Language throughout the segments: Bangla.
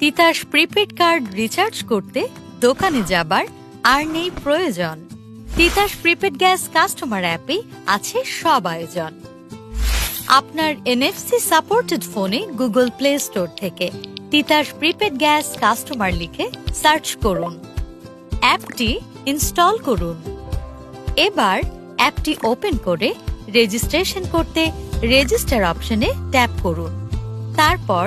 তিতাস প্রিপেড কার্ড রিচার্জ করতে দোকানে যাবার আর নেই প্রয়োজন। তিতাস প্রিপেড গ্যাস কাস্টমার অ্যাপে আছে সব আয়োজন। আপনার এনএফসি সাপোর্টেড ফোনে গুগল প্লে স্টোর থেকে তিতাস প্রিপেড গ্যাস কাস্টমার লিখে সার্চ করুন। অ্যাপটি ইনস্টল করুন। এবার অ্যাপটি ওপেন করে রেজিস্ট্রেশন করতে রেজিস্টার অপশনে ট্যাপ করুন। তারপর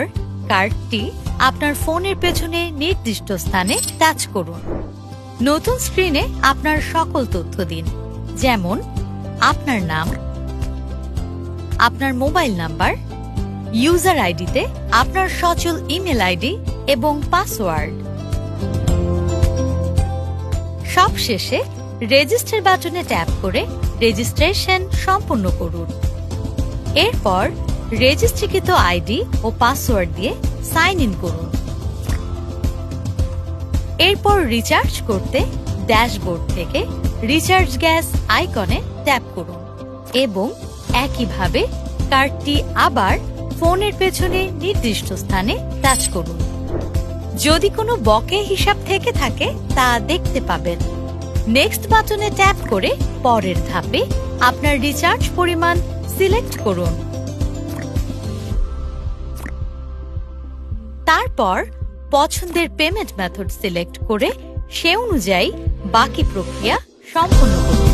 কার্ডটি আপনার ফোনের পেছনে নির্দিষ্ট স্থানে টাচ করুন। নতুন স্ক্রিনে আপনার সকল তথ্য দিন, যেমন আপনার নাম, আপনার মোবাইল নাম্বার, ইউজার আইডিতে আপনার সচল ইমেল আইডি এবং পাসওয়ার্ড। সবশেষে রেজিস্টার বাটনে ট্যাপ করে রেজিস্ট্রেশন সম্পূর্ণ করুন। এরপর রেজিস্ট্রিকৃত আইডি ও পাসওয়ার্ড দিয়ে সাইন ইন করুন। এরপর রিচার্জ করতে ড্যাশবোর্ড থেকে রিচার্জ গ্যাস আইকনে ট্যাপ করুন এবং একইভাবে কার্ডটি আবার ফোনের পেছনে নির্দিষ্ট স্থানে টাচ করুন। যদি কোনো বকে হিসাব থেকে থাকে, তা দেখতে পাবেন। নেক্সট বাটনে ট্যাপ করে পরের ধাপে আপনার রিচার্জ পরিমাণ সিলেক্ট করুন। তারপর পছন্দের পেমেন্ট মেথড সিলেক্ট করে সে অনুযায়ী বাকি প্রক্রিয়া সম্পন্ন করুন।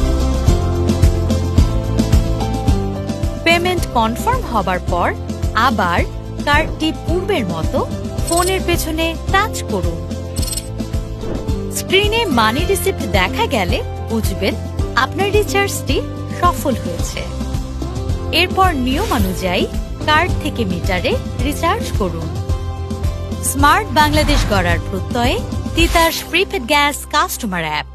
পেমেন্ট কনফার্ম হবার পর আবার কার্ডটি পূর্বের মতো ফোনের পেছনে টাচ করুন। স্ক্রিনে মানি রিসিপ্ট দেখা গেলে বুঝবেন আপনার রিচার্জটি সফল হয়েছে। এরপর নিয়ম অনুযায়ী কার্ড থেকে মিটারে রিচার্জ করুন। স্মার্ট বাংলাদেশ গড়ার প্রত্যয়ে Titas prepaid gas customer app